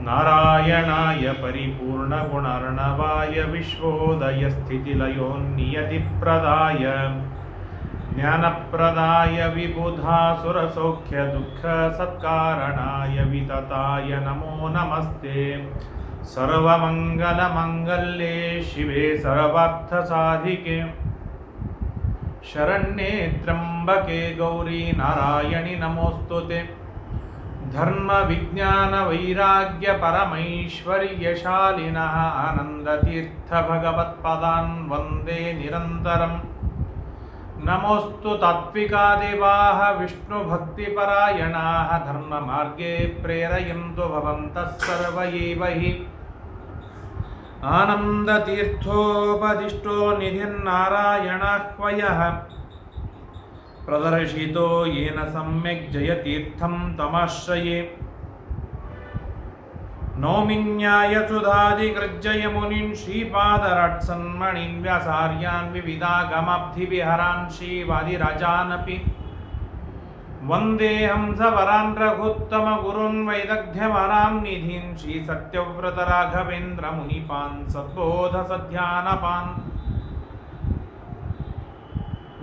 नारायणाय परिपूर्णगुणर्णवाय विश्वोदयस्थितिलयोन्नियतिप्रदाय। ज्ञानप्रदाय विबुधासुरसौख्यदुःखसत्कारणाय वितताय नमो नमस्ते। सर्वमङ्गलमङ्गल्ये शिवे सर्वार्थसाधिके। शरण्ये त्र्यम्बके गौरी नारायणि नमोऽस्तु ते। धर्मविज्ञानवैराग्यपरमैश्वर्यशालिनः आनन्दतीर्थभगवत्पदान् वन्दे निरन्तरम् नमोऽस्तु तात्विका देवाः विष्णुभक्तिपरायणाः धर्ममार्गे प्रेरयन्तु भवन्तः सर्व एव हि आनन्दतीर्थोपदिष्टो निधिर्नारायणाह्वयः प्रदर्शितो येन सम्यक् जयतीर्थं तमाश्रये। नौमिन्यायसुधादिगृज्जयमुनीन् श्रीपादराट्सन्मणीन् व्यासार्यान् विविधागमाब्धिविहरान् श्रीवादिराजानपि। वन्देऽहं सवरान् रघुत्तमगुरून् वैदग्ध्यवरां निधीन् श्रीसत्यव्रतराघवेन्द्रमुनिपान् सद्बोधसध्यानपान्।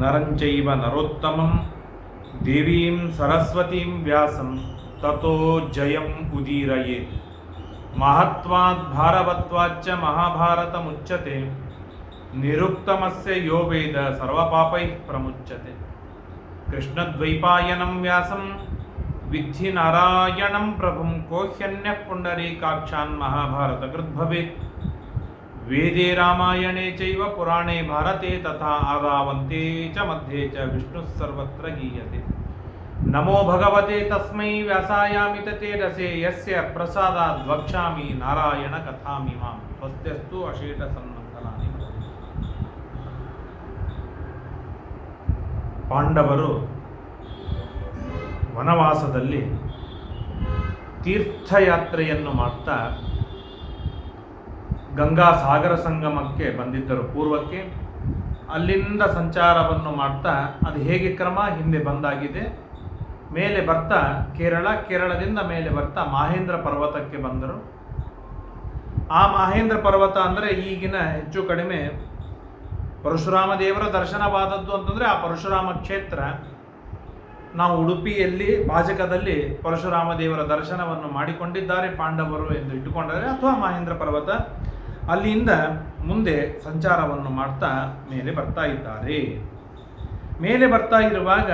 నరంచైవ నరోత్తమం. దేవీం సరస్వతీం వ్యాసం. తతో జయం ఉదీరయే మహత్వాత్ భారవత్వాచ్చ మహాభారతముచ్యతే. నిరుక్తమస్య యో వేద సర్వపాపై ప్రముచ్యతే. కృష్ణద్వైపాయనం వ్యాసం. విద్ధి నారాయణం ప్రభుం కోహ్యన్య పుండరీకాక్షాన్ మహాభారతకృద్భవేత్. ವೇದೆ ರಾಮಾಯಣೆ ಚೈವ ಪುರಾಣೆ ಭಾರತೆ ತಥಾ ಆಗಾವಂತೆ ಚ ಮಧ್ಯೆ ಚ ವಿಷ್ಣು ಸರ್ವತ್ರ ಗೀಯತೆ. ನಮೋ ಭಗವತೆ ತಸ್ಮೈ ವ್ಯಾಸಾಯಾಮಿತತೆ ರಸೆ ಯಸ್ಯ ಪ್ರಸಾದ ದ್ವಕ್ಷಾಮಿ ನಾರಾಯಣ ಕಥಾಮಿ ಮಾಂ. ಸ್ವಸ್ತ್ಯಸ್ತು ಅಶೇಷ ಸನ್ಮಂಗಲಾನಿ ಪಾಂಡವರು ವನವಾಸದಲ್ಲಿ ತೀರ್ಥಯಾತ್ರೆಯನ್ನು ಮಾಡ್ತಾ ಗಂಗಾ ಸಾಗರ ಸಂಗಮಕ್ಕೆ ಬಂದಿದ್ದರು. ಪೂರ್ವಕ್ಕೆ ಅಲ್ಲಿಂದ ಸಂಚಾರವನ್ನು ಮಾಡ್ತಾ ಅದು ಹೇಗೆ ಕ್ರಮ? ಹಿಂದೆ ಬಂದಾಗಿದೆ. ಮೇಲೆ ಬರ್ತಾ ಕೇರಳ, ಕೇರಳದಿಂದ ಮೇಲೆ ಬರ್ತಾ ಮಹೇಂದ್ರ ಪರ್ವತಕ್ಕೆ ಬಂದರು. ಆ ಮಹೇಂದ್ರ ಪರ್ವತ ಅಂದರೆ ಈಗಿನ ಹೆಚ್ಚು ಕಡಿಮೆ ಪರಶುರಾಮ ದೇವರ ದರ್ಶನವಾದದ್ದು ಅಂತಂದರೆ ಆ ಪರಶುರಾಮ ಕ್ಷೇತ್ರ. ನಾವು ಉಡುಪಿಯಲ್ಲಿ ಭಾಜಕದಲ್ಲಿ ಪರಶುರಾಮ ದೇವರ ದರ್ಶನವನ್ನು ಮಾಡಿಕೊಂಡಿದ್ದಾರೆ ಪಾಂಡವರು ಎಂದು ಇಟ್ಟುಕೊಂಡರೆ, ಅಥವಾ ಮಹೇಂದ್ರ ಪರ್ವತ. ಅಲ್ಲಿಂದ ಮುಂದೆ ಸಂಚಾರವನ್ನು ಮಾಡ್ತಾ ಮೇಲೆ ಬರ್ತಾ ಇದ್ದಾರೆ. ಮೇಲೆ ಬರ್ತಾ ಇರುವಾಗ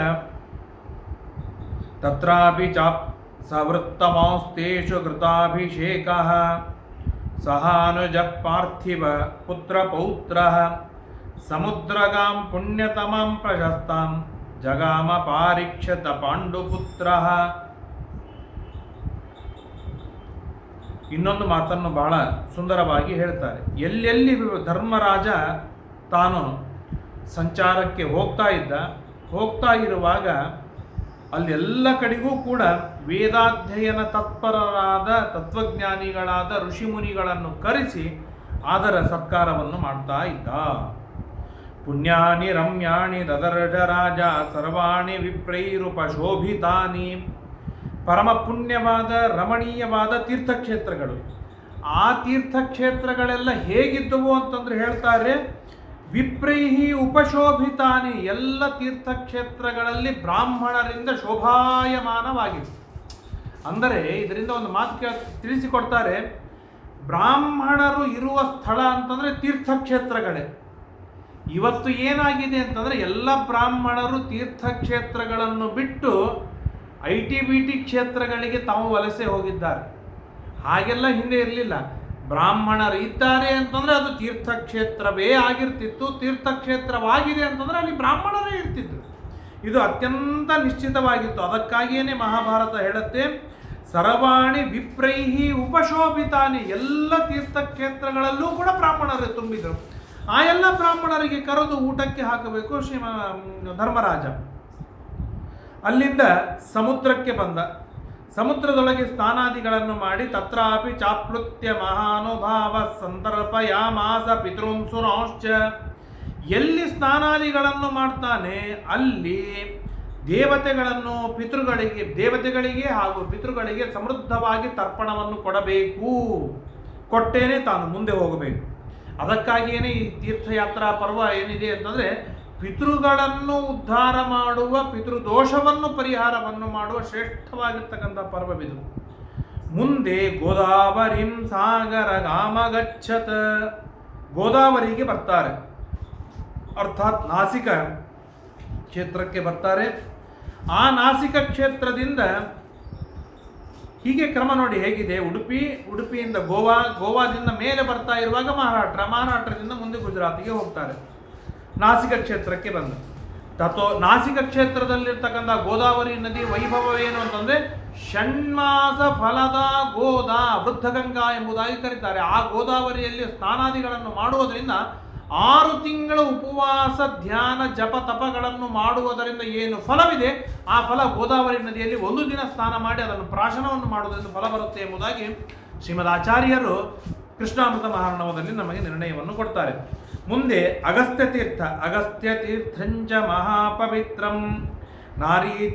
ತತ್ರಾಪಿ ಚಾಪ್ ಸವೃತ್ತಮೌಸ್ತೇಷು ಕೃತಾಭಿಷೇಕ ಸಹಾನುಜ ಪಾರ್ಥಿವ ಪುತ್ರ ಪೌತ್ರ ಸಮುದ್ರಗಾಂ ಪುಣ್ಯತಮಾಂ ಪ್ರಶಸ್ತಾಂ ಜಗಾಮ ಪಾರೀಕ್ಷತ ಪಾಂಡುಪುತ್ರ ಇನ್ನೊಂದು ಮಾತನ್ನು ಬಹಳ ಸುಂದರವಾಗಿ ಹೇಳ್ತಾರೆ. ಎಲ್ಲೆಲ್ಲಿ ಧರ್ಮರಾಜ ತಾನು ಸಂಚಾರಕ್ಕೆ ಹೋಗ್ತಾ ಇದ್ದ, ಹೋಗ್ತಾ ಇರುವಾಗ ಅಲ್ಲೆಲ್ಲ ಕಡೆಗೂ ಕೂಡ ವೇದಾಧ್ಯಯನ ತತ್ಪರರಾದ ತತ್ವಜ್ಞಾನಿಗಳಾದ ಋಷಿಮುನಿಗಳನ್ನು ಕರೆಸಿ ಅದರ ಸತ್ಕಾರವನ್ನು ಮಾಡ್ತಾ ಇದ್ದ. ಪುಣ್ಯಾನಿ ರಮ್ಯಾಣಿ ದದರ್ಢ ರಾಜ ಸರ್ವಾಣಿ ವಿಪ್ರೈರುಪಶೋಭಿತಾನಿ ಪರಮ ಪುಣ್ಯವಾದ ರಮಣೀಯವಾದ ತೀರ್ಥಕ್ಷೇತ್ರಗಳು. ಆ ತೀರ್ಥಕ್ಷೇತ್ರಗಳೆಲ್ಲ ಹೇಗಿದ್ದವು ಅಂತಂದ್ರೆ ಹೇಳ್ತಾರೆ, ವಿಪ್ರೈಹಿ ಉಪಶೋಭಿತಾನಿ ಎಲ್ಲ ತೀರ್ಥಕ್ಷೇತ್ರಗಳಲ್ಲಿ ಬ್ರಾಹ್ಮಣರಿಂದ ಶೋಭಾಯಮಾನವಾಗಿತ್ತು ಅಂದರೆ ಇದರಿಂದ ಒಂದು ಮಾತು ಕೇಳ, ತಿಳಿಸಿಕೊಡ್ತಾರೆ, ಬ್ರಾಹ್ಮಣರು ಇರುವ ಸ್ಥಳ ಅಂತಂದರೆ ತೀರ್ಥಕ್ಷೇತ್ರಗಳೇ. ಇವತ್ತು ಏನಾಗಿದೆ ಅಂತಂದರೆ ಎಲ್ಲ ಬ್ರಾಹ್ಮಣರು ತೀರ್ಥಕ್ಷೇತ್ರಗಳನ್ನು ಬಿಟ್ಟು ಐ ಟಿ ಬಿ ಟಿ ಕ್ಷೇತ್ರಗಳಿಗೆ ತಾವು ವಲಸೆ ಹೋಗಿದ್ದಾರೆ. ಹಾಗೆಲ್ಲ ಹಿಂದೆ ಇರಲಿಲ್ಲ. ಬ್ರಾಹ್ಮಣರು ಇದ್ದಾರೆ ಅಂತಂದರೆ ಅದು ತೀರ್ಥಕ್ಷೇತ್ರವೇ ಆಗಿರ್ತಿತ್ತು, ತೀರ್ಥಕ್ಷೇತ್ರವಾಗಿದೆ ಅಂತಂದರೆ ಅಲ್ಲಿ ಬ್ರಾಹ್ಮಣರೇ ಇರ್ತಿದ್ರು. ಇದು ಅತ್ಯಂತ ನಿಶ್ಚಿತವಾಗಿತ್ತು. ಅದಕ್ಕಾಗಿಯೇ ಮಹಾಭಾರತ ಹೇಳುತ್ತೆ, ಸರವಾಣಿ ವಿಪ್ರೈಹಿ ಉಪಶೋಭಿತಾನಿ ಎಲ್ಲ ತೀರ್ಥಕ್ಷೇತ್ರಗಳಲ್ಲೂ ಕೂಡ ಬ್ರಾಹ್ಮಣರೇ ತುಂಬಿದರು. ಆ ಎಲ್ಲ ಬ್ರಾಹ್ಮಣರಿಗೆ ಕರೆದು ಊಟಕ್ಕೆ ಹಾಕಬೇಕು ಶ್ರೀಮ, ಧರ್ಮರಾಜ. ಅಲ್ಲಿಂದ ಸಮುದ್ರಕ್ಕೆ ಬಂದ. ಸಮುದ್ರದೊಳಗೆ ಸ್ನಾನಾದಿಗಳನ್ನು ಮಾಡಿ ತತ್ರಾಪಿ ಚಾಪ್ಲುತ್ಯ ಮಹಾನುಭಾವ ಸಂದರ್ಭಯಾಮಾಸ ಪಿತೃಂಸುರಾಂಶ್ಚ ಎಲ್ಲಿ ಸ್ನಾನಾದಿಗಳನ್ನು ಮಾಡ್ತಾನೆ, ಅಲ್ಲಿ ದೇವತೆಗಳನ್ನು ಪಿತೃಗಳಿಗೆ, ದೇವತೆಗಳಿಗೆ ಹಾಗೂ ಪಿತೃಗಳಿಗೆ ಸಮೃದ್ಧವಾಗಿ ತರ್ಪಣವನ್ನು ಕೊಡಬೇಕು. ಕೊಟ್ಟೇನೆ ತಾನು ಮುಂದೆ ಹೋಗಬೇಕು. ಅದಕ್ಕಾಗಿಯೇ ಈ ತೀರ್ಥಯಾತ್ರಾ ಪರ್ವ ಏನಿದೆ ಅಂತಂದರೆ ಪಿತೃಗಳನ್ನು ಉದ್ಧಾರ ಮಾಡುವ, ಪಿತೃದೋಷವನ್ನು ಪರಿಹಾರವನ್ನು ಮಾಡುವ ಶ್ರೇಷ್ಠವಾಗಿರ್ತಕ್ಕಂಥ ಪರ್ವವಿದು. ಮುಂದೆ ಗೋದಾವರಿಂ ಸಾಗರ ಗಾಮಗಚ್ಚತ ಗೋದಾವರಿಗೆ ಬರ್ತಾರೆ. ಅರ್ಥಾತ್ ನಾಸಿಕ ಕ್ಷೇತ್ರಕ್ಕೆ ಬರ್ತಾರೆ. ಆ ನಾಸಿಕ ಕ್ಷೇತ್ರದಿಂದ ಹೀಗೆ ಕ್ರಮ ನೋಡಿ ಹೇಗಿದೆ. ಉಡುಪಿ, ಉಡುಪಿಯಿಂದ ಗೋವಾ, ಗೋವಾದಿಂದ ಮೇಲೆ ಬರ್ತಾ ಇರುವಾಗ ಮಹಾರಾಷ್ಟ್ರ, ಮಹಾರಾಷ್ಟ್ರದಿಂದ ಮುಂದೆ ಗುಜರಾತಿಗೆ ಹೋಗ್ತಾರೆ. ನಾಸಿಕ ಕ್ಷೇತ್ರಕ್ಕೆ ಬಂದ. ತತ್ವ ನಾಸಿಕ ಕ್ಷೇತ್ರದಲ್ಲಿರ್ತಕ್ಕಂಥ ಗೋದಾವರಿ ನದಿ ವೈಭವವೇನು ಅಂತಂದ್ರೆ ಷಣ್ಮಾಸ ಫಲದ ಗೋದಾ, ವೃದ್ಧಗಂಗಾ ಎಂಬುದಾಗಿ ಕರೀತಾರೆ. ಆ ಗೋದಾವರಿಯಲ್ಲಿ ಸ್ನಾನಾದಿಗಳನ್ನು ಮಾಡುವುದರಿಂದ ಆರು ತಿಂಗಳ ಉಪವಾಸ, ಧ್ಯಾನ, ಜಪ, ತಪಗಳನ್ನು ಮಾಡುವುದರಿಂದ ಏನು ಫಲವಿದೆ? ಆ ಫಲ ಗೋದಾವರಿ ನದಿಯಲ್ಲಿ ಒಂದು ದಿನ ಸ್ನಾನ ಮಾಡಿ ಅದನ್ನು ಪ್ರಾಶನವನ್ನು ಮಾಡುವುದರಿಂದ ಫಲ ಬರುತ್ತೆ ಎಂಬುದಾಗಿ ಶ್ರೀಮದ್ ಆಚಾರ್ಯರು ಕೃಷ್ಣಾಮೃತ ಮಹಾರಾಣವದಲ್ಲಿ ನಮಗೆ ನಿರ್ಣಯವನ್ನು ಕೊಡ್ತಾರೆ. ಮುಂದೆ ಅಗಸ್ತ್ಯ ತೀರ್ಥ ಅಗಸ್ತ್ಯ ಮಹಾಪವಿತ್ರಂ. ನಾರೀ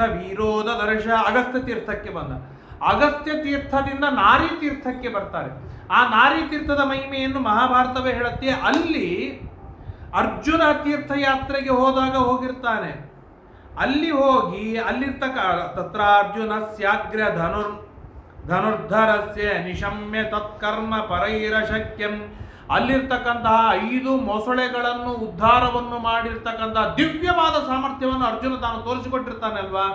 ವೀರೋದ ದರ್ಶ ಅಗಸ್ತ್ಯ ತೀರ್ಥಕ್ಕೆ ಬಂದ. ಅಗಸ್ತ್ಯ ತೀರ್ಥದಿಂದ ನಾರಿ ತೀರ್ಥಕ್ಕೆ ಬರ್ತಾರೆ. ಆ ನಾರಿ ತೀರ್ಥದ ಮಹಿಮೆಯನ್ನು ಮಹಾಭಾರತವೇ ಹೇಳುತ್ತೆ. ಅಲ್ಲಿ ಅರ್ಜುನ ತೀರ್ಥಯಾತ್ರೆಗೆ ಹೋದಾಗ ಹೋಗಿರ್ತಾನೆ. ಅಲ್ಲಿ ಹೋಗಿ ಅಲ್ಲಿರ್ತಕ್ಕ ತತ್ರ ಅರ್ಜುನ ಸ್ಯಾಗ್ರ ಧನುರ್, ಧನುರ್ಧರಸ್ಯ ನಿಶಮ್ಯ ತತ್ಕರ್ಮ ಪರೈರ ಶಕ್ಯಂ ಅಲ್ಲಿರ್ತಕ್ಕಂತಹ ಐದು ಮೊಸಳೆಗಳನ್ನು, ಉದ್ಧಾರವನ್ನು ಮಾಡಿರ್ತಕ್ಕಂತಹ ದಿವ್ಯವಾದ ಸಾಮರ್ಥ್ಯವನ್ನು ಅರ್ಜುನ ತಾನು ತೋರಿಸಿಕೊಟ್ಟಿರ್ತಾನೆ ಅಲ್ವಾ?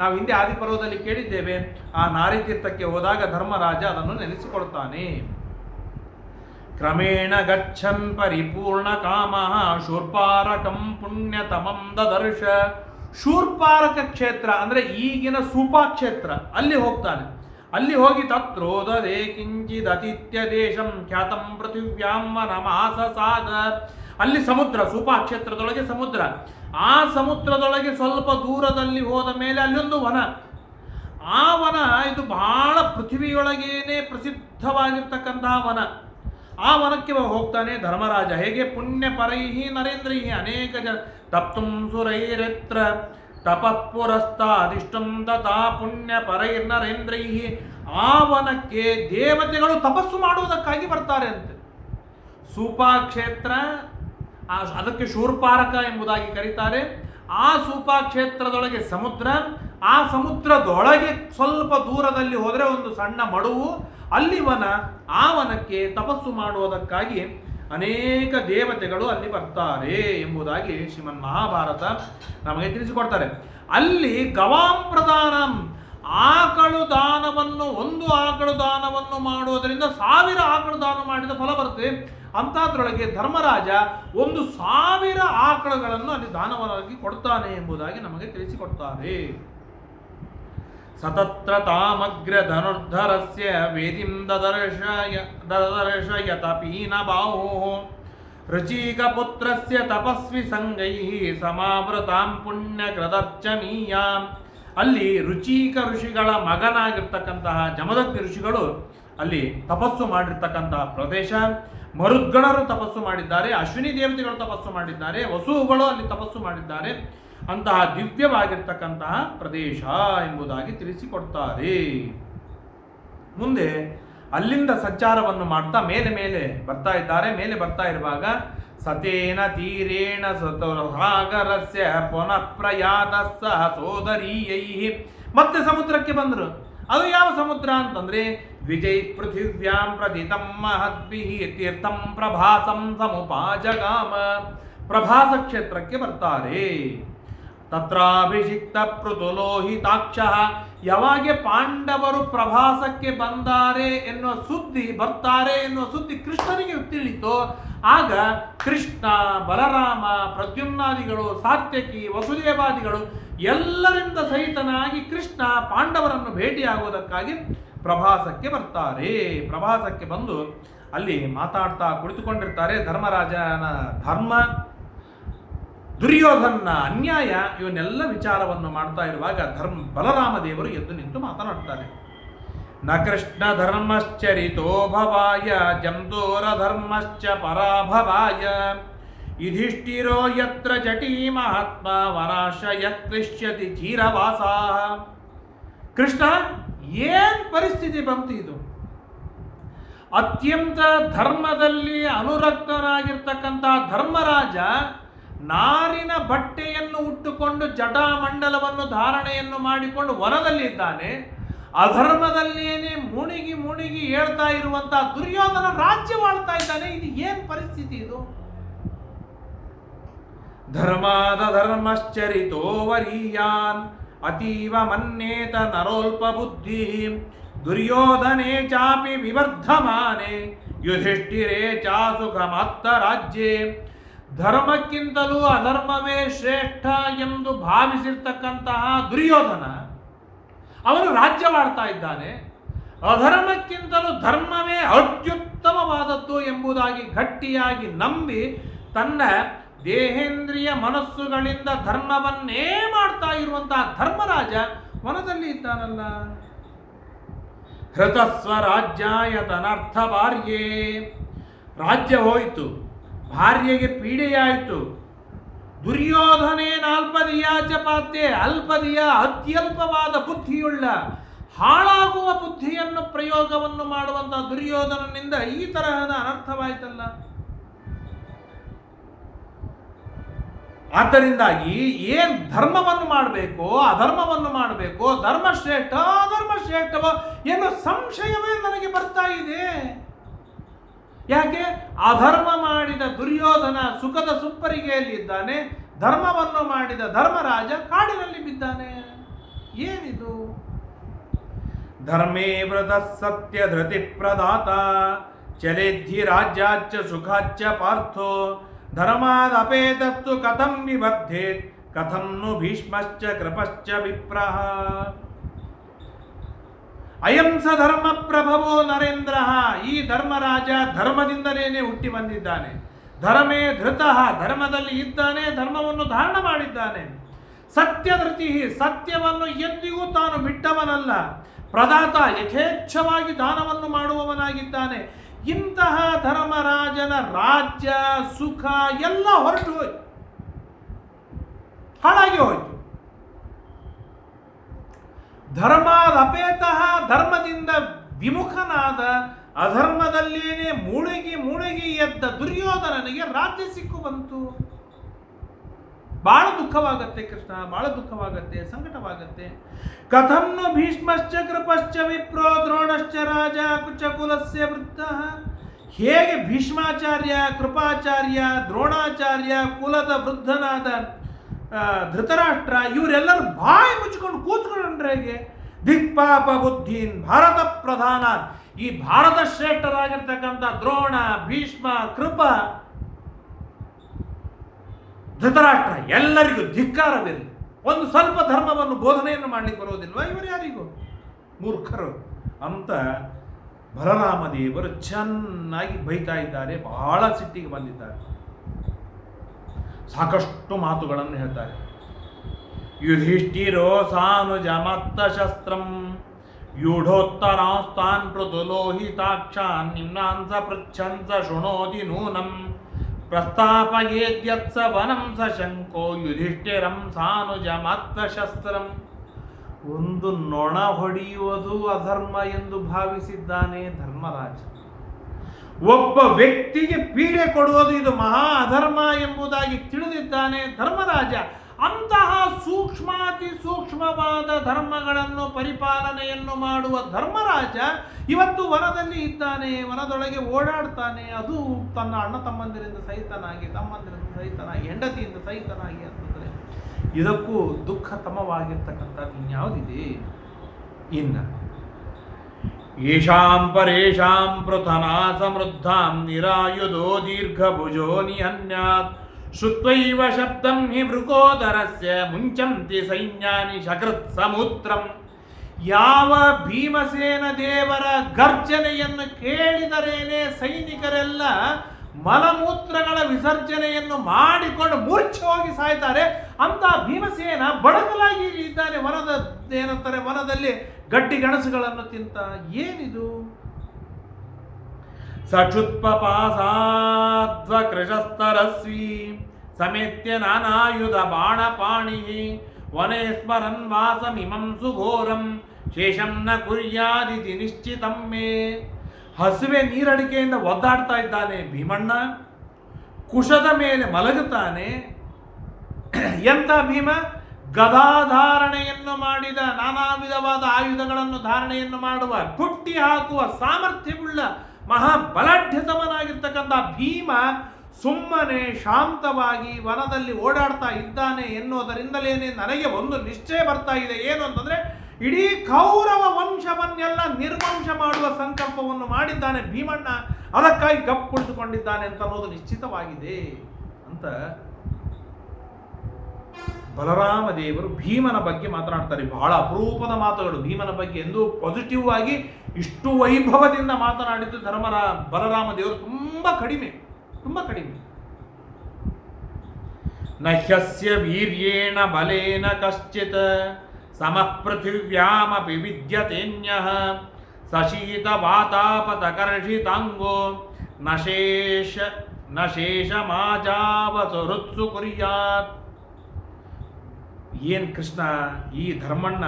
ನಾವು ಹಿಂದೆ ಆದಿಪರ್ವದಲ್ಲಿ ಕೇಳಿದ್ದೇವೆ, ಆ ನಾರಿತೀರ್ಥಕ್ಕೆ ಹೋದಾಗ ಧರ್ಮರಾಜ ಅದನ್ನು ನೆನೆಸಿಕೊಳ್ತಾನೆ. ಕ್ರಮೇಣ ಗಚ್ಚನ್ ಪರಿಪೂರ್ಣ ಕಾಮ, ಶೂರ್ಪಾರಕಂ ಪುಣ್ಯತಮಂ ದದರ್ಶ. ಶೂರ್ಪಾರಕ ಕ್ಷೇತ್ರ ಅಂದರೆ ಈಗಿನ ಸೂಪಾ ಕ್ಷೇತ್ರ, ಅಲ್ಲಿ ಹೋಗ್ತಾನೆ. ಅಲ್ಲಿ ಹೋಗಿ ತತ್ರೋದದೆ ಕಿಂಚಿದ ಅತಿಥ್ಯ ದೇಶಂ ಖ್ಯಾತಂ ಪೃಥಿವ್ಯಾಂ ನಮಾಸ ಅಲ್ಲಿ ಸಮುದ್ರ ಸೂಪಾ ಕ್ಷೇತ್ರದೊಳಗೆ ಸಮುದ್ರ. ಆ ಸಮುದ್ರದೊಳಗೆ ಸ್ವಲ್ಪ ದೂರದಲ್ಲಿ ಹೋದ ಮೇಲೆ ಅಲ್ಲೊಂದು ವನ. ಆ ವನ ಇದು ಬಹಳ ಪೃಥ್ವಿಯೊಳಗೇನೆ ಪ್ರಸಿದ್ಧವಾಗಿರ್ತಕ್ಕಂತಹ ವನ. ಆ ವನಕ್ಕೆ ಹೋಗ್ತಾನೆ ಧರ್ಮರಾಜ. ಹೇಗೆ ಪುಣ್ಯ ಪರೈಹಿ ನರೇಂದ್ರೈಹಿ ಅನೇಕ ಜನ ತಪ್ತುಂ ಸುರೈರೆತ್ರ. ತಪಃಪುರಸ್ತಾದಿಷ್ಟಂ ತಥಾ ಪುಣ್ಯ ಪರೈರ್ನರೇಂದ್ರೈ ಆ ವನಕ್ಕೆ ದೇವತೆಗಳು ತಪಸ್ಸು ಮಾಡುವುದಕ್ಕಾಗಿ ಬರ್ತಾರೆ ಅಂತೆ. ಸೂಪಾ ಕ್ಷೇತ್ರ ಆ ಅದಕ್ಕೆ ಶೂರ್ಪಾರಕ ಎಂಬುದಾಗಿ ಕರೀತಾರೆ. ಆ ಸೂಪಾ ಕ್ಷೇತ್ರದೊಳಗೆ ಸಮುದ್ರ, ಆ ಸಮುದ್ರದೊಳಗೆ ಸ್ವಲ್ಪ ದೂರದಲ್ಲಿ ಹೋದರೆ ಒಂದು ಸಣ್ಣ ಮಡುವು ಅಲ್ಲಿ ವನ ಆ ವನಕ್ಕೆ ತಪಸ್ಸು ಮಾಡುವುದಕ್ಕಾಗಿ ಅನೇಕ ದೇವತೆಗಳು ಅಲ್ಲಿ ಬರ್ತಾರೆ ಎಂಬುದಾಗಿ ಶ್ರೀಮನ್ ಮಹಾಭಾರತ ನಮಗೆ ತಿಳಿಸಿಕೊಡ್ತಾರೆ. ಅಲ್ಲಿ ಗವಾಂ ಪ್ರದಾನಂ ಆಕಳು ದಾನವನ್ನು, ಒಂದು ಆಕಳು ದಾನವನ್ನು ಮಾಡುವುದರಿಂದ ಸಾವಿರ ಆಕಳು ದಾನ ಮಾಡಿದ ಫಲ ಬರುತ್ತೆ. ಅಂಥದ್ರೊಳಗೆ ಧರ್ಮರಾಜ ಒಂದು ಸಾವಿರ ಆಕಳುಗಳನ್ನು ಅಲ್ಲಿ ದಾನವನಾಗಿ ಕೊಡ್ತಾನೆ ಎಂಬುದಾಗಿ ನಮಗೆ ತಿಳಿಸಿಕೊಡ್ತಾರೆ. ಸತತ್ರ ತಾಮಗ್ರ ಧನುರ್ಧರಸ್ಯ ವೇದಿಂ ದದರ್ಶಯ ಭಾವೋಹೋಂ ರುಚಿಕ ಪುತ್ರಸ್ಯ ತಪಸ್ವಿ ಸಂಗೈಃ ಸಮಾವೃತಾಂ ಪುಣ್ಯಕೃದರ್ಚನೀಯಾಂ ಅಲ್ಲಿ ರುಚಿಕ ಋಷಿಗಳ ಮಗನಾಗಿರ್ತಕ್ಕಂತಹ ಜಮದಗ್ನಿ ಋಷಿಗಳು ಅಲ್ಲಿ ತಪಸ್ಸು ಮಾಡಿರ್ತಕ್ಕಂತಹ ಪ್ರದೇಶ. ಮರುದ್ಗಣರು ತಪಸ್ಸು ಮಾಡಿದ್ದಾರೆ, ಅಶ್ವಿನಿ ದೇವತೆಗಳು ತಪಸ್ಸು ಮಾಡಿದ್ದಾರೆ ವಸುಗಳು ಅಲ್ಲಿ ತಪಸ್ಸು ಮಾಡಿದ್ದಾರೆ. ಅಂತಹ ದಿವ್ಯವಾಗಿರ್ತಕ್ಕಂತಹ ಪ್ರದೇಶ ಎಂಬುದಾಗಿ ತಿಳಿಸಿಕೊಡ್ತಾರೆ. ಮುಂದೆ ಅಲ್ಲಿಂದ ಸಂಚಾರವನ್ನು ಮಾಡ್ತಾ ಮೇಲೆ ಮೇಲೆ ಬರ್ತಾ ಇದ್ದಾರೆ. ಮೇಲೆ ಬರ್ತಾ ಇರುವಾಗ ಸತೇನ ತೀರೇಣ ಸಾಗರಸ್ಯ ಪುನಃ ಪ್ರಯಾದ ಮತ್ತೆ ಸಮುದ್ರಕ್ಕೆ ಬಂದರು. ಅದು ಯಾವ ಸಮುದ್ರ ಅಂತಂದ್ರೆ ವಿಜಯ್ ಪೃಥಿವ್ಯಾಂ ಪ್ರತಿತಂ ಮಹದ್ಭಿ ತೀರ್ಥಂ ಪ್ರಭಾಸಂ ಸಮುಪಾಜಗಾಮ. ಪ್ರಭಾಸ ಕ್ಷೇತ್ರಕ್ಕೆ ಬರ್ತಾರೆ. ತತ್ರಾಭಿಷಿಕ್ತ ಪೃತುಲೋಹಿತಾಕ್ಷ ಯಾವಾಗೆ ಪಾಂಡವರು ಪ್ರಭಾಸಕ್ಕೆ ಬಂದಾರೆ ಎನ್ನುವ ಸುದ್ದಿ ಬರ್ತಾರೆ ಎನ್ನುವ ಸುದ್ದಿ ಕೃಷ್ಣನಿಗೆ ತಿಳಿತು ಆಗ ಕೃಷ್ಣ, ಬಲರಾಮ, ಪ್ರದ್ಯುಮ್ನಾದಿಗಳು, ಸಾತ್ಯಕಿ, ವಸುದೇವಾದಿಗಳು ಎಲ್ಲರಿಂದ ಸಹಿತನಾಗಿ ಕೃಷ್ಣ ಪಾಂಡವರನ್ನು ಭೇಟಿಯಾಗುವುದಕ್ಕಾಗಿ ಪ್ರಭಾಸಕ್ಕೆ ಬರ್ತಾರೆ. ಪ್ರಭಾಸಕ್ಕೆ ಬಂದು ಅಲ್ಲಿ ಮಾತಾಡ್ತಾ ಕುಳಿತುಕೊಂಡಿರ್ತಾರೆ ಧರ್ಮರಾಜನ ಧರ್ಮ. ದುರ್ಯೋಧನ ಅನ್ಯಾಯ ಇವನ್ನೆಲ್ಲ ವಿಚಾರವನ್ನು ಮಾಡ್ತಾ ಇರುವಾಗ ಧರ್ಮ ಬಲರಾಮ ದೇವರು ಎದ್ದು ನಿಂತು ಮಾತನಾಡ್ತಾರೆ. ನ ಕೃಷ್ಣ ಧರ್ಮಶ್ಚರಿತೋ ಭವಾಯ ಜಂತೋರ ಧರ್ಮಶ್ಚ ಪರಾಭವಾಯ. ಯುಧಿಷ್ಠಿರೋ ಯತ್ರ ಜಟೀ ಮಹಾತ್ಮ, ವರಾಶಯ ಕ್ಲಿಶ್ಯತಿ ಚೀರವಾಸ ಕೃಷ್ಣ, ಏನ್ ಪರಿಸ್ಥಿತಿ ಬಂತು ಇದು? ಅತ್ಯಂತ ಧರ್ಮದಲ್ಲಿ ಅನುರಕ್ತನಾಗಿರ್ತಕ್ಕಂಥ ಧರ್ಮರಾಜ ನಾರಿನ ಬಟ್ಟೆಯನ್ನು ಉಟ್ಟುಕೊಂಡು ಜಟಾಮಂಡಲವನ್ನು ಧಾರಣೆಯನ್ನು ಮಾಡಿಕೊಂಡು ವನದಲ್ಲಿದ್ದಾನೆ. ಅಧರ್ಮದಲ್ಲೇನೆ ಮುಣಿಗಿ ಮುಣಿಗಿ ಹೇಳ್ತಾ ಇರುವಂತಹ ದುರ್ಯೋಧನ ರಾಜ್ಯವಾಳ್ತಾ ಇದ್ದಾನೆ. ಇದು ಏನ್ ಪರಿಸ್ಥಿತಿ ಇದು? ಧರ್ಮಾದ ಧರ್ಮಶ್ಚರಿತೋ ವರೀಯಾನ್ ಅತೀವ ಮನ್ನೇತ ನರೋಲ್ಪ ಬುದ್ಧಿ. ದುರ್ಯೋಧನೆ ಚಾಪಿ ವಿವರ್ಧಮಾನೆ. ಯುಧಿಷ್ಠಿರೇ ಚಾ ಸುಖಮತ್ತ ರಾಜ್ಯೆ. ಧರ್ಮಕ್ಕಿಂತಲೂ ಅಧರ್ಮವೇ ಶ್ರೇಷ್ಠ ಎಂದು ಭಾವಿಸಿರ್ತಕ್ಕಂತಹ ದುರ್ಯೋಧನ, ಅವನು ರಾಜ್ಯವಾಡ್ತಾ ಇದ್ದಾನೆ. ಅಧರ್ಮಕ್ಕಿಂತಲೂ ಧರ್ಮವೇ ಅತ್ಯುತ್ತಮವಾದದ್ದು ಎಂಬುದಾಗಿ ಗಟ್ಟಿಯಾಗಿ ನಂಬಿ ತನ್ನ ದೇಹೇಂದ್ರಿಯ ಮನಸ್ಸುಗಳಿಂದ ಧರ್ಮವನ್ನೇ ಮಾಡ್ತಾ ಇರುವಂತಹ ಧರ್ಮರಾಜ ವನದಲ್ಲಿ ಇದ್ದಾನಲ್ಲ. ಹೃತಸ್ವ ತನರ್ಥ ಭಾರ್ಯೆ ರಾಜ್ಯ ಹೋಯಿತು. ಭಾರ್ಯೆಗೆ ಪೀಡೆಯಾಯಿತು. ದುರ್ಯೋಧನೇನ ಅಲ್ಪದಿಯ ಅತ್ಯಲ್ಪವಾದ ಬುದ್ಧಿಯುಳ್ಳ, ಹಾಳಾಗುವ ಬುದ್ಧಿಯನ್ನು ಪ್ರಯೋಗವನ್ನು ಮಾಡುವಂತಹ ದುರ್ಯೋಧನನಿಂದ ಈ ತರಹದ ಅನರ್ಥವಾಯ್ತಲ್ಲ. ಆದ್ದರಿಂದಾಗಿ ಏನ್ ಧರ್ಮವನ್ನು ಮಾಡಬೇಕು, ಅಧರ್ಮವನ್ನು ಮಾಡಬೇಕು ಧರ್ಮ ಶ್ರೇಷ್ಠ ಅಧರ್ಮ ಶ್ರೇಷ್ಠವ ಎನ್ನುವ ಸಂಶಯವೇ ನನಗೆ ಬರ್ತಾ ಇದೆ. ಯಾಕೆ? ಅಧರ್ಮ ಮಾಡಿದ ದುರ್ಯೋಧನ ಸುಖದ ಸುಪ್ಪರಿಗೆಯಲ್ಲಿದ್ದಾನೆ, ಧರ್ಮವನ್ನು ಮಾಡಿದ ಧರ್ಮರಾಜ ಕಾಡಿನಲ್ಲಿ ಬಿದ್ದಾನೆ. ಏನಿದು? ಧರ್ಮೇ ವ್ರತ ಸತ್ಯ ಧೃತಿ ಪ್ರದಾತ, ಚಲೇದ್ಧಿ ರಾಜ್ಯಾಚ ಸುಖಾಚ ಪಾರ್ಥೋ ಧರ್ಮಾದಪೇತಸ್ತು ಕಥಂ ವಿಬದ್ಧೇತ್ ಕಥಂ ನು ಭೀಷ್ಮಶ್ಚ ಕೃಪಶ್ಚ ವಿಪ್ರಹ. ಅಯಂ ಸ ಧರ್ಮ ಪ್ರಭವೋ ನರೇಂದ್ರ. ಈ ಧರ್ಮರಾಜ ಧರ್ಮದಿಂದಲೇನೆ ಹುಟ್ಟಿ ಬಂದಿದ್ದಾನೆ. ಧರ್ಮೇ ಧೃತಃ, ಧರ್ಮದಲ್ಲಿ ಇದ್ದಾನೆ, ಧರ್ಮವನ್ನು ಧಾರಣ ಮಾಡಿದ್ದಾನೆ. ಸತ್ಯ ಧೃತಿ ಸತ್ಯವನ್ನು ಎಂದಿಗೂ ತಾನು ಬಿಟ್ಟವನಲ್ಲ. ಪ್ರದಾತ ಯಥೇಚ್ಛವಾಗಿ ದಾನವನ್ನು ಮಾಡುವವನಾಗಿದ್ದಾನೆ. ಇಂತಹ ಧರ್ಮರಾಜನ ರಾಜ್ಯ, ಸುಖ ಎಲ್ಲ ಹೊರಟು ಹೋಯ್ತು. ಹಾಳಾಗಿ ಹೋಯ್ತು. ಧರ್ಮಾದಪೇತಃ ಧರ್ಮದಿಂದ ವಿಮುಖನಾದ ಅಧರ್ಮದಲ್ಲೇನೆ ಮುಳುಗಿ ಮುಳುಗಿ ಎದ್ದ ದುರ್ಯೋಧನನಿಗೆ ರಾಜ್ಯ ಸಿಕ್ಕು ಬಂತು. ಬಹಳ ದುಃಖವಾಗತ್ತೆ ಕೃಷ್ಣ ಬಹಳ ದುಃಖವಾಗತ್ತೆ, ಸಂಕಟವಾಗತ್ತೆ. ಕಥಂನು ಭೀಷ್ಮಶ್ಚ ಕೃಪಶ್ಚ ವಿಪ್ರೋ ದ್ರೋಣಶ್ಚ ರಾಜ ಕುಚಕುಲಸ್ಯ ವೃತ್ತ. ಹೇಗೆ ಭೀಷ್ಮಾಚಾರ್ಯ, ಕೃಪಾಚಾರ್ಯ, ದ್ರೋಣಾಚಾರ್ಯ, ಕುಲದ ವೃದ್ಧನಾದ ಧೃತರಾಷ್ಟ್ರ, ಇವರೆಲ್ಲರೂ ಬಾಯಿ ಮುಚ್ಚಿಕೊಂಡು ಕೂತ್ಕೊಂಡ್ರೆ ಹೇಗೆ? ದಿಕ್ಪಾಪ ಬುದ್ಧೀನ್ ಭಾರತ ಪ್ರಧಾನ. ಈ ಭಾರತ ಶ್ರೇಷ್ಠರಾಗಿರ್ತಕ್ಕಂಥ ದ್ರೋಣ, ಭೀಷ್ಮ, ಕೃಪ, ಧೃತರಾಷ್ಟ್ರ ಎಲ್ಲರಿಗೂ ಧಿಕ್ಕಾರವಿರಲಿ. ಒಂದು ಸ್ವಲ್ಪ ಧರ್ಮವನ್ನು ಬೋಧನೆಯನ್ನು ಮಾಡಲಿಕ್ಕೆ ಬರೋದಿಲ್ವಾ? ಇವರು ಯಾರಿಗೂ? ಮೂರ್ಖರು. ಅಂತ ಬಲರಾಮದೇವರು ಚೆನ್ನಾಗಿ ಬೈತಾ ಇದ್ದಾರೆ. ಬಹಳ ಸಿಟ್ಟಿಗೆ ಬಂದಿದ್ದಾರೆ. ಸಾಕಷ್ಟು ಮಾತುಗಳನ್ನು ಹೇಳ್ತಾರೆ. ಯುಧಿಷ್ಠಿರೋ ಸಾನುಜ ಮತ್ತ ಶಸ್ತ್ರಂ. ಯೂಢೋತ್ತರಾಸ್ತಾನ್ ಪೃಥುಲೋಹಿತಾಕ್ಷಾನ್ ನಿಮ್ನಾಂಸ ಪೃಚ್ಛಂಸ ಶೃಣೋತಿ ನೂನಂ. ಪ್ರಸ್ತಾಪಯೇದ್ಯತ್ಸ ವನಂ ಸ ಶಂಕೋ ಯುಧಿಷ್ಠಿರಂ ಸಾನುಜ ಮತ್ತ ಶಸ್ತ್ರಂ. ಒಂದು ನೊಣ ಹೊಡೆಯುವುದು ಅಧರ್ಮ ಎಂದು ಭಾವಿಸಿದ್ದಾನೆ ಧರ್ಮರಾಜ. ಒಬ್ಬ ವ್ಯಕ್ತಿಗೆ ಪೀಡೆ ಕೊಡುವುದು ಇದು ಮಹಾ ಅಧರ್ಮ ಎಂಬುದಾಗಿ ತಿಳಿದಿದ್ದಾನೆ ಧರ್ಮರಾಜ. ಅಂತಹ ಸೂಕ್ಷ್ಮಾತಿ ಸೂಕ್ಷ್ಮವಾದ ಧರ್ಮಗಳನ್ನು ಪರಿಪಾಲನೆಯನ್ನು ಮಾಡುವ ಧರ್ಮರಾಜ ಇವತ್ತು ವನದಲ್ಲಿ ಇದ್ದಾನೆ. ವನದೊಳಗೆ ಓಡಾಡ್ತಾನೆ. ಅದು ತನ್ನ ಅಣ್ಣ ತಮ್ಮಂದಿರಿಂದ ಸಹಿತನಾಗಿ ತಮ್ಮಂದಿರಿಂದ ಸಹಿತನಾಗಿ, ಹೆಂಡತಿಯಿಂದ ಸಹಿತನಾಗಿ ಅಂತಂದರೆ ಇದಕ್ಕೂ ದುಃಖತಮವಾಗಿರ್ತಕ್ಕಂಥದ್ದು ಇನ್ಯಾವುದಿದೆ? ಇನ್ನು. ಯೇಷಾಂ ಪರೇಷಾಂ ಪೃಥನಾ ಸಮೃದ್ಧಾಂ ನಿರಾಯುಧೋ ದೀರ್ಘಭುಜೋ ನಿಹನ್ಯಾತ್ ಶುತ್ವೈವ ಶಬ್ದಂ ಹಿ ಮೃಗೋದರಸ್ಯ ಮುಂಚಂತಿ ಸೈನ್ಯಾನಿ ಶಕೃತ್ ಸಮೂತ್ರಂ. ಯಾವ ಭೀಮಸೇನ ದೇವರ ಗರ್ಜನೆಯನ್ನು ಕೇಳಿದರೇನೆ ಸೈನಿಕರೆಲ್ಲ ಮಲಮೂತ್ರಗಳ ವಿಸರ್ಜನೆಯನ್ನು ಮಾಡಿಕೊಂಡು ಮೂರ್ಛೆ ಹೋಗಿ ಸಾಯ್ತಾರೆ. ಅಂತ ಭೀಮಸೇನ ಬಡಗಲಾಗಿ ಇದ್ದಾನೆ. ವನದ ಏನಂತಾರೆ? ವನದಲ್ಲಿ ಗಡ್ಡಿ ಗಣಸುಗಳನ್ನು ತಿಂತ ಏನಿದು? ಸಕ್ಷುತ್ಪಪಾಸಾಧ್ವ ಕೃಶಸ್ತರಸ್ವಿ ಸಮೇತ್ಯ ನಾನಾಯುಧ ಬಾಣಪಾಣಿ, ವನೆ ಸ್ಮರನ್ ವಾಸಮಿಮಂ ಸುಘೋರಂ, ಶೇಷಂ ನ ಕುರ್ಯಾದಿತಿ ನಿಶ್ಚಿತಂ ಮೇ. ಹಸುವೆ ನೀರಡಿಕೆಯಿಂದ ಒದ್ದಾಡ್ತಾ ಇದ್ದಾನೆ ಭೀಮಣ್ಣ, ಕುಶದ ಮೇಲೆ ಮಲಗುತ್ತಾನೆ. ಎಂತ ಭೀಮ? ಗದಾಧಾರಣೆಯನ್ನು ಮಾಡಿದ, ನಾನಾ ವಿಧವಾದ ಆಯುಧಗಳನ್ನು ಧಾರಣೆಯನ್ನು ಮಾಡುವ, ಕುಟ್ಟಿ ಹಾಕುವ ಸಾಮರ್ಥ್ಯವುಳ್ಳ ಮಹಾಬಲಾಢ್ಯತಮನಾಗಿರ್ತಕ್ಕಂಥ ಭೀಮ ಸುಮ್ಮನೆ ಶಾಂತವಾಗಿ ವನದಲ್ಲಿ ಓಡಾಡ್ತಾ ಇದ್ದಾನೆ ಎನ್ನುವುದರಿಂದಲೇನೆ ನನಗೆ ಒಂದು ನಿಶ್ಚಯ ಬರ್ತಾ ಇದೆ. ಏನು ಅಂತಂದ್ರೆ, ಇಡೀ ಕೌರವ ವಂಶವನ್ನೆಲ್ಲ ನಿರ್ವಂಶ ಮಾಡುವ ಸಂಕಲ್ಪವನ್ನು ಮಾಡಿದ್ದಾನೆ ಭೀಮಣ್ಣ. ಅದಕ್ಕಾಗಿ ಗಪ್ಪು ಕುಳಿತುಕೊಂಡಿದ್ದಾನೆ ಅಂತ ಅನ್ನೋದು ನಿಶ್ಚಿತವಾಗಿದೆ ಅಂತ ಬಲರಾಮ ದೇವರು ಭೀಮನ ಬಗ್ಗೆ ಮಾತನಾಡ್ತಾರೆ. ಬಹಳ ಅಪರೂಪದ ಮಾತುಗಳು. ಭೀಮನ ಬಗ್ಗೆ ಎಂದು ಪಾಸಿಟಿವ್ ಆಗಿ ಇಷ್ಟು ವೈಭವದಿಂದ ಮಾತನಾಡಿದ್ದು ಧರ್ಮರ ಬಲರಾಮ ದೇವರು ತುಂಬ ಕಡಿಮೆ ತುಂಬ ಕಡಿಮೆ. ನಹ್ಯಸ್ಯ ವೀರ್ಯೇಣ ಬಲೇನ ಕಶ್ಚಿತ್, ಸಮಪೃಥಿವ್ಯಾಮಪಿ ವಿದ್ಯತೆನ್ಯಃ ಸಶೀತ ವಾತಾಪತಕರ್ಷಿತಾಂಗೋ ನಶೇಷ ನಶೇಷ ಮಾಜಾವಸು ಕುರ್ಯಾತ್. ಏನ್ ಕೃಷ್ಣ ಈ ಧರ್ಮಣ್ಣ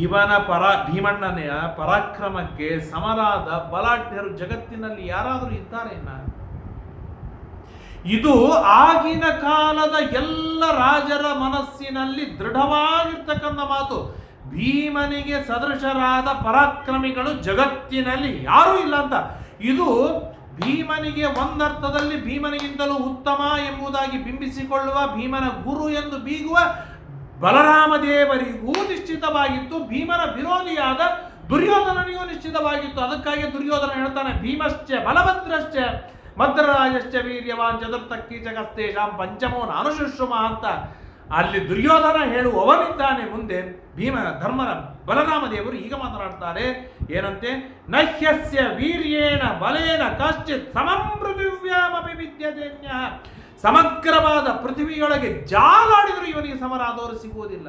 ಇವನ ಪರ ಭೀಮಣ್ಣನೆಯ ಪರಾಕ್ರಮಕ್ಕೆ ಸಮರಾದ ಬಲಾಢ್ಯರು ಜಗತ್ತಿನಲ್ಲಿ ಯಾರಾದರೂ ಇದ್ದಾರೇನ ಇದು ಆಗಿನ ಕಾಲದ ಎಲ್ಲ ರಾಜರ ಮನಸ್ಸಿನಲ್ಲಿ ದೃಢವಾಗಿರ್ತಕ್ಕಂಥ ಮಾತು. ಭೀಮನಿಗೆ ಸದೃಶರಾದ ಪರಾಕ್ರಮಿಗಳು ಜಗತ್ತಿನಲ್ಲಿ ಯಾರೂ ಇಲ್ಲ ಅಂತ. ಇದು ಭೀಮನಿಗೆ ಒಂದರ್ಥದಲ್ಲಿ ಭೀಮನಿಗಿಂತಲೂ ಉತ್ತಮ ಎಂಬುದಾಗಿ ಬಿಂಬಿಸಿಕೊಳ್ಳುವ ಭೀಮನ ಗುರು ಎಂದು ಬೀಗುವ ಬಲರಾಮ ದೇವರಿಗೂ ನಿಶ್ಚಿತವಾಗಿತ್ತು. ಭೀಮನ ವಿರೋಧಿಯಾದ ದುರ್ಯೋಧನನಿಗೂ ನಿಶ್ಚಿತವಾಗಿತ್ತು. ಅದಕ್ಕಾಗಿ ದುರ್ಯೋಧನ ಹೇಳ್ತಾನೆ, ಭೀಮಶ್ಚ ಬಲಭದ್ರಶ್ಚ ಮದ್ರರಾಜಶ್ಚ ವೀರ್ಯವಾನ್ ಚತುರ್ಥ ಕೀಚಕಸ್ತೇಷಾಂ ಪಂಚಮೋ ನಾನು ಶುಶ್ರುಮ ಅಂತ. ಅಲ್ಲಿ ದುರ್ಯೋಧನ ಹೇಳುವವನಿದ್ದಾನೆ ಮುಂದೆ ಭೀಮ ಧರ್ಮನ ಬಲರಾಮ ದೇವರು ಈಗ ಮಾತನಾಡ್ತಾರೆ, ಏನಂತೆ? ನಹ್ಯಸ್ಯ ವೀರ್ಯೇಣ ಬಲೇನ ಕಶ್ಚಿತ್ ಸಮಂ ವಿದ್ಯಜನ್ಯ ಸಮಗ್ರವಾದ ಪೃಥ್ವಿಯೊಳಗೆ ಜಾಲಾಡಿದರೂ ಇವನಿಗೆ ಸಮರಾದವರು ಸಿಗುವುದಿಲ್ಲ.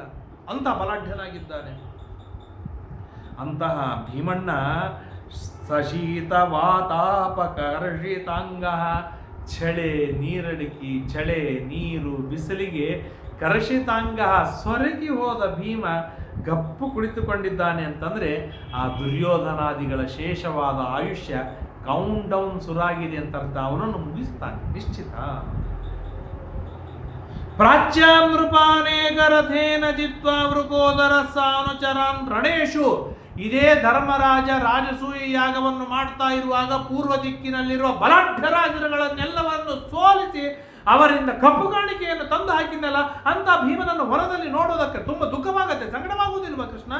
ಅಂತ ಬಲಾಢ್ಯನಾಗಿದ್ದಾನೆ. ಅಂತಹ ಭೀಮಣ್ಣ ಸಶೀತ ವಾತಾಪಕರ್ಷಿತಾಂಗ ಚಳೆ ನೀರಡಿಕಿ ಚಳೆ ನೀರು ಬಿಸಿಲಿಗೆ ಕರ್ಷಿತಾಂಗ ಸೊರಗಿ ಹೋದ ಭೀಮ ಗಪ್ಪು ಕುಳಿತುಕೊಂಡಿದ್ದಾನೆ ಅಂತಂದ್ರೆ ಆ ದುರ್ಯೋಧನಾದಿಗಳ ಶೇಷವಾದ ಆಯುಷ್ಯ ಕೌಂಟ್ ಡೌನ್ ಸುರಾಗಿದೆ ಅಂತ ಅರ್ಥ. ಅವನನ್ನು ಮುಗಿಸ್ತಾನೆ. ನಿಶ್ಚಿತ. ಪ್ರಾಚ್ಯಾಂ ಜಿತ್ವ ಮೃಗೋದರ ವೃಕೋದರ ಸಾನುಚರಾನ್ ರಣೇಶು. ಇದೇ ಧರ್ಮರಾಜ ರಾಜಸೂಯ ಯಾಗವನ್ನು ಮಾಡ್ತಾ ಇರುವಾಗ ಪೂರ್ವ ದಿಕ್ಕಿನಲ್ಲಿರುವ ಬಲಾಢ್ಯ ರಾಜರುಗಳನ್ನೆಲ್ಲವನ್ನು ಸೋಲಿಸಿ ಅವರಿಂದ ಕಪ್ಪು ಕಾಣಿಕೆಯನ್ನು ತಂದು ಹಾಕಿದ್ದಲ್ಲ ಅಂತ ಭೀಮನನ್ನು ಹೊರದಲ್ಲಿ ನೋಡೋದಕ್ಕೆ ತುಂಬ ದುಃಖವಾಗತ್ತೆ. ಸಂಕಟವಾಗುವುದಿಲ್ವ ಕೃಷ್ಣ?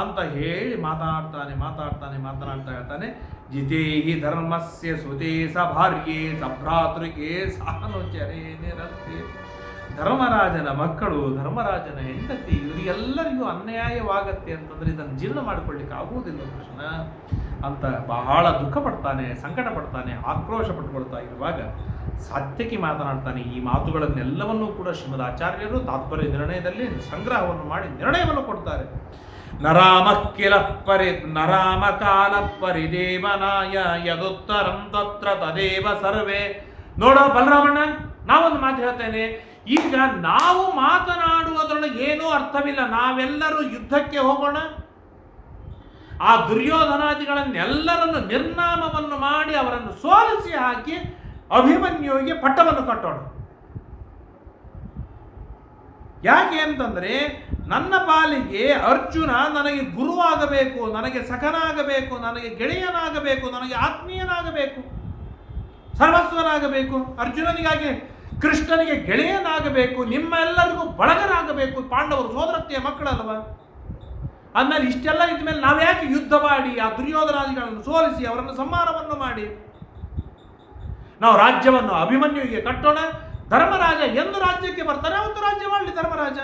ಅಂತ ಹೇಳಿ ಮಾತಾಡ್ತಾನೆ ಮಾತಾಡ್ತಾನೆ, ಮಾತನಾಡ್ತಾ ಹೇಳ್ತಾನೆ, ಜಿತೇಹಿ ಧರ್ಮಸ್ಯ ಸುತೇ ಸಭಾರ್ಯೆ ಸಭ್ರಾತೃಕೆ ಸಾನುಚರೇ ನಿರಸ್ತೆ ಧರ್ಮರಾಜನ ಮಕ್ಕಳು, ಧರ್ಮರಾಜನ ಹೆಂಡತಿ ಇವರಿಗೆಲ್ಲರಿಗೂ ಅನ್ಯಾಯವಾಗತ್ತೆ ಅಂತಂದ್ರೆ ಇದನ್ನು ಜೀರ್ಣ ಮಾಡಿಕೊಳ್ಳಿಕ್ಕೆ ಆಗುವುದಿಲ್ಲ ಕೃಷ್ಣ ಅಂತ ಬಹಳ ದುಃಖ ಪಡ್ತಾನೆ ಸಂಕಟ ಪಡ್ತಾನೆ ಆಕ್ರೋಶ ಪಟ್ಕೊಳ್ತಾ ಇರುವಾಗ ಸತ್ಯಕ್ಕೆ ಮಾತನಾಡ್ತಾನೆ. ಈ ಮಾತುಗಳನ್ನೆಲ್ಲವನ್ನೂ ಕೂಡ ಶ್ರೀಮದ್ ಆಚಾರ್ಯರು ತಾತ್ಪರ್ಯ ನಿರ್ಣಯದಲ್ಲಿ ಸಂಗ್ರಹವನ್ನು ಮಾಡಿ ನಿರ್ಣಯವನ್ನು ಕೊಡ್ತಾರೆ. ನರಾಮ ಕಿಲ ಪರಿ ನರಾಮ ಕಾಲ ಪರಿದೇವನಾಯ ಯದುತ್ತರಂ ತತ್ರ ತದೇವ ಸರ್ವೇ. ನೋಡೋ ಬಲರಾಮಣ್ಣ, ನಾವೊಂದು ಮಾತು ಹೇಳ್ತೇನೆ. ಈಗ ನಾವು ಮಾತನಾಡುವುದರೊಳಗೆ ಏನೂ ಅರ್ಥವಿಲ್ಲ. ನಾವೆಲ್ಲರೂ ಯುದ್ಧಕ್ಕೆ ಹೋಗೋಣ. ಆ ದುರ್ಯೋಧನಾದಿಗಳನ್ನೆಲ್ಲರನ್ನು ನಿರ್ನಾಮವನ್ನು ಮಾಡಿ ಅವರನ್ನು ಸೋಲಿಸಿ ಹಾಕಿ ಅಭಿಮನ್ಯುವಿಗೆ ಪಟ್ಟವನ್ನು ಕಟ್ಟೋಣ. ಯಾಕೆ ಅಂತಂದ್ರೆ ನನ್ನ ಪಾಲಿಗೆ ಅರ್ಜುನ ನನಗೆ ಗುರುವಾಗಬೇಕು, ನನಗೆ ಸಖನಾಗಬೇಕು, ನನಗೆ ಗೆಳೆಯನಾಗಬೇಕು, ನನಗೆ ಆತ್ಮೀಯನಾಗಬೇಕು. ಸರ್ವಸ್ವನಾಗಬೇಕು, ಅರ್ಜುನನಿಗಾಗಿ ಕೃಷ್ಣನಿಗೆ ಗೆಳೆಯನಾಗಬೇಕು, ನಿಮ್ಮೆಲ್ಲರಿಗೂ ಬಳಗನಾಗಬೇಕು ಪಾಂಡವರು ಸೋದರತ್ತೆಯ ಮಕ್ಕಳಲ್ವ? ಅಂದಮೇಲೆ ಇಷ್ಟೆಲ್ಲ ಇದ್ದ ಮೇಲೆ ನಾವು ಯಾಕೆ ಯುದ್ಧ ಮಾಡಿ, ಆ ದುರ್ಯೋಧನಾದಿಗಳನ್ನು ಸೋಲಿಸಿ ಅವರನ್ನು ಸಮ್ಮಾನವನ್ನು ಮಾಡಿ? ನಾವು ರಾಜ್ಯವನ್ನು ಅಭಿಮನ್ಯುವಿಗೆ ಕಟ್ಟೋಣ. ಧರ್ಮರಾಜ ಎಂದು ರಾಜ್ಯಕ್ಕೆ ಬರ್ತಾನೆ ಅವತ್ತು ರಾಜ್ಯ ಮಾಡಲಿ ಧರ್ಮರಾಜ.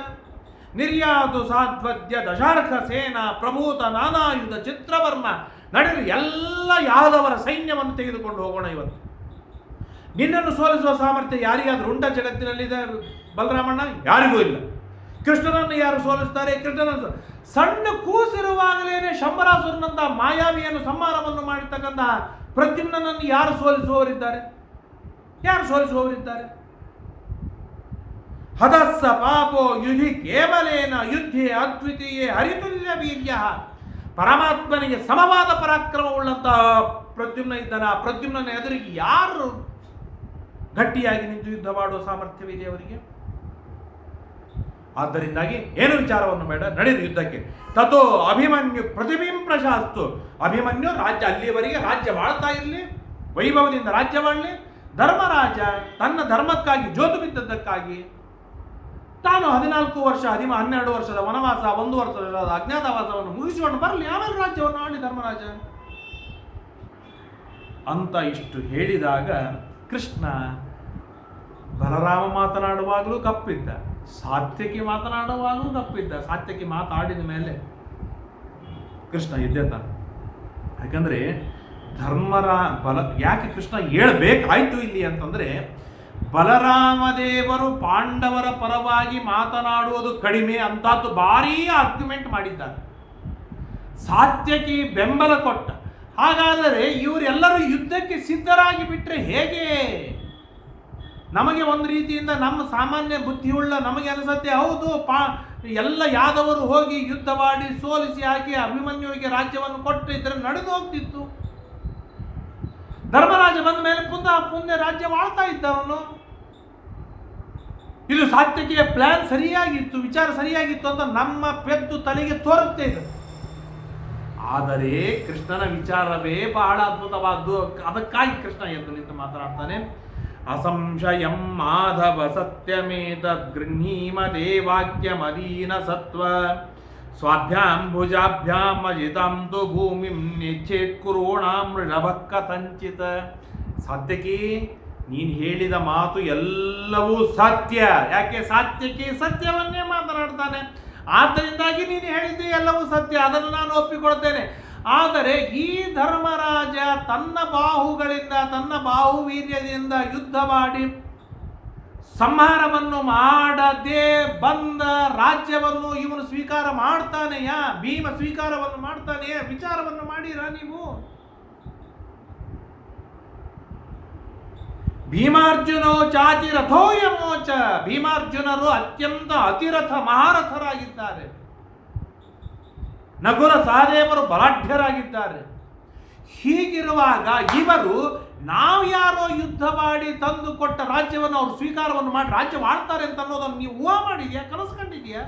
ನಿರ್ಯಾದು ಸಾಧ್ವದ್ಯ ದಶಾರ್ಥ ಸೇನಾ ಪ್ರಭೂತ ನಾನಾಯುಧ ಚಿತ್ರವರ್ಮ ನಡೆದು ಎಲ್ಲ ಯಾದವರ ಸೈನ್ಯವನ್ನು ತೆಗೆದುಕೊಂಡು ಹೋಗೋಣ ಇವತ್ತು. ನಿನ್ನನ್ನು ಸೋಲಿಸುವ ಸಾಮರ್ಥ್ಯ ಯಾರಿಗಾದರೂ ಉಂಟ ಜಗತ್ತಿನಲ್ಲಿದೆ ಬಲರಾಮಣ್ಣ? ಯಾರಿಗೂ ಇಲ್ಲ. ಕೃಷ್ಣನನ್ನು ಯಾರು ಸೋಲಿಸ್ತಾರೆ? ಕೃಷ್ಣನನ್ನು ಸಣ್ಣ ಕೂಸಿರುವಾಗಲೇನೆ ಶಂಬರಾಸುರನಂತಹ ಮಾಯಾವಿಯನ್ನು ಸಂಹಾರವನ್ನು ಮಾಡಿರ್ತಕ್ಕಂತಹ ಪ್ರದ್ಯುಮ್ನನ್ನು ಯಾರು ಸೋಲಿಸುವವರಿದ್ದಾರೆ? ಯಾರು ಸೋಲಿಸುವವರಿದ್ದಾರೆ ಹದಸ್ಸ ಪಾಪೋ ಯುಧಿ ಕೇವಲೇನ ಯುದ್ಧೇ ಅದ್ವಿತೀಯೇ ಹರಿತುಲ್ಯ ವೀರ್ಯ. ಪರಮಾತ್ಮನಿಗೆ ಸಮವಾದ ಪರಾಕ್ರಮವುಳ್ಳಂತಹ ಪ್ರದ್ಯುಮ್ನ ಇದ್ದಾನೆ. ಪ್ರದ್ಯುಮ್ನ ಎದುರಿಗೆ ಯಾರು ಗಟ್ಟಿಯಾಗಿ ನಿಂತು ಯುದ್ಧ ಮಾಡುವ ಸಾಮರ್ಥ್ಯವಿದೆ ಅವರಿಗೆ? ಆದ್ದರಿಂದಾಗಿ ಏನು ವಿಚಾರವನ್ನು ಬೇಡ. ನಡೆದು ಯುದ್ಧಕ್ಕೆ. ತಥೋ ಅಭಿಮನ್ಯು ಪ್ರತಿಬಿಂಬಶಾಸ್ತು ಅಭಿಮನ್ಯು ರಾಜ್ಯ ಅಲ್ಲಿಯವರೆಗೆ ರಾಜ್ಯ ಬಾಳ್ತಾ ಇರಲಿ. ವೈಭವದಿಂದ ರಾಜ್ಯ ಮಾಡಲಿ. ಧರ್ಮರಾಜ ತನ್ನ ಧರ್ಮಕ್ಕಾಗಿ, ಜೋತು ಬಿದ್ದದ್ದಕ್ಕಾಗಿ ತಾನು ಹದಿನಾಲ್ಕು ವರ್ಷ, ಹದಿಮ, ಹನ್ನೆರಡು ವರ್ಷದ ವನವಾಸ, ಒಂದು ವರ್ಷದ ಅಜ್ಞಾತವಾಸವನ್ನು ಮುಗಿಸಿಕೊಂಡು ಬರಲಿ. ಆಮೇಲೆ ರಾಜ್ಯವನ್ನು ಆಳಿ ಧರ್ಮರಾಜ. ಅಂತ ಇಷ್ಟು ಹೇಳಿದಾಗ ಕೃಷ್ಣ ಬಲರಾಮ ಮಾತನಾಡುವಾಗಲೂ ಕಪ್ಪಿದ್ದ ಸಾತ್ಯಕಿ ಮಾತನಾಡುವಾಗಲೂ ಕಪ್ಪಿದ್ದ ಸಾತ್ಯಕಿ ಮಾತಾಡಿದ ಮೇಲೆ ಕೃಷ್ಣ ಎದ್ದೆತ ಯಾಕಂದ್ರೆ ಧರ್ಮರ ಬಲ, ಯಾಕೆ ಕೃಷ್ಣ ಹೇಳಬೇಕಾಯ್ತು ಇಲ್ಲಿ ಅಂತಂದ್ರೆ, ಬಲರಾಮದೇವರು ಪಾಂಡವರ ಪರವಾಗಿ ಮಾತನಾಡುವುದು ಕಡಿಮೆ ಅಂತಾದ್ದು ಭಾರೀ ಆರ್ಗ್ಯುಮೆಂಟ್ ಮಾಡಿದ್ದಾರೆ. ಸಾತ್ಯಕಿ ಬೆಂಬಲ ಕೊಟ್ಟ. ಹಾಗಾದರೆ ಇವರೆಲ್ಲರೂ ಯುದ್ಧಕ್ಕೆ ಸಿದ್ಧರಾಗಿ ಬಿಟ್ಟರೆ ಹೇಗೆ? ನಮಗೆ ಒಂದು ರೀತಿಯಿಂದ ನಮ್ಮ ಸಾಮಾನ್ಯ ಬುದ್ಧಿಯುಳ್ಳ ನಮಗೆ ಅನಿಸುತ್ತೆ, ಹೌದು, ಪಾ, ಎಲ್ಲ ಯಾದವರು ಹೋಗಿ ಯುದ್ಧ ಮಾಡಿ ಸೋಲಿಸಿ ಹಾಕಿ ಅಭಿಮನ್ಯುವಿಗೆ ರಾಜ್ಯವನ್ನು ಕೊಟ್ಟಿದ್ರೆ ನಡೆದು ಹೋಗ್ತಿತ್ತು. ಧರ್ಮರಾಜ ಬಂದ ಮೇಲೆ ಪುನಃ ಪುಣ್ಯ ರಾಜ್ಯ ಆಳ್ತಾ ಇದ್ದ ಅವನು ಸಾತ್ಯಕಿಯ ಪ್ಲಾನ್ ಸರಿಯಾಗಿತ್ತು, ವಿಚಾರ ಸರಿಯಾಗಿತ್ತು ಅಂತ ನಮ್ಮ ಪೆದ್ದು ತಲೆಗೆ ತೋರುತ್ತೆ ಇದು. ಆದರೆ ಕೃಷ್ಣನ ವಿಚಾರವೇ ಬಹಳ ಅದ್ಭುತವಾದ್ದು. ಅದಕ್ಕಾಗಿ ಕೃಷ್ಣ ಎದ್ದು ನಿಂತು ಮಾತನಾಡ್ತಾನೆ, ಅಸಂಶಯಂ ಮಾಧವ ಸತ್ಯಮೇತದ್ ಗೃಹೀಮ ದೇವಾಕ್ಯಮದೀನ ಸತ್ವ. ಸ್ವಾಭ್ಯಾಂ ಅಜಿತಾಂ ತು ಭೂಮಿಂ ನಿಚ್ಚೇತ್ ಕುರುಣಾಂ ಋಣಭಕ್ಕ ಸಂಚಿತ ಸತ್ಯಕಿ ನೀನು ಹೇಳಿದ ಮಾತು ಎಲ್ಲವೂ ಸತ್ಯ. ಯಾಕೆ? ಸತ್ಯಕ್ಕೆ ಸತ್ಯವನ್ನೇ ಮಾತನಾಡ್ತಾನೆ. ಆದ್ದರಿಂದಾಗಿ ನೀನು ಹೇಳಿದ್ದು ಎಲ್ಲವೂ ಸತ್ಯ. ಅದನ್ನು ನಾನು ಒಪ್ಪಿಕೊಳ್ತೇನೆ ಆದರೆ ಈ ಧರ್ಮರಾಜ ತನ್ನ ಬಾಹುಗಳಿಂದ, ತನ್ನ ಬಾಹುವೀರ್ಯದಿಂದ ಯುದ್ಧ ಮಾಡಿ ಸಂಹಾರವನ್ನು ಮಾಡದೆ ಬಂದ ರಾಜ್ಯವನ್ನು ಇವನು ಸ್ವೀಕಾರ ಮಾಡ್ತಾನೆಯಾ? ಭೀಮ ಸ್ವೀಕಾರವನ್ನು ಮಾಡ್ತಾನೆಯಾ? ವಿಚಾರವನ್ನು ಮಾಡಿರಾ ನೀವು? ಭೀಮಾರ್ಜುನೋ ಚಾತಿ ರಥೋಯಮೋಚ. ಭೀಮಾರ್ಜುನರು ಅತ್ಯಂತ ಅತಿರಥ ಮಹಾರಥರಾಗಿದ್ದಾರೆ. ನಗುರ ಸಹದೇವರು ಬಲಾಢ್ಯರಾಗಿದ್ದಾರೆ. ಹೀಗಿರುವಾಗ ಇವರು ನಾವು ಯಾರೋ ಯುದ್ಧ ಮಾಡಿ ತಂದು ಕೊಟ್ಟ ರಾಜ್ಯವನ್ನು ಅವರು ಸ್ವೀಕಾರವನ್ನು ಮಾಡಿ ರಾಜ್ಯ ಮಾಡ್ತಾರೆ ಅಂತ ಅನ್ನೋದನ್ನು ನೀವು ಊಹಾ ಮಾಡಿದ್ಯಾ? ಕಲಸ್ಕೊಂಡಿದ್ಯಾ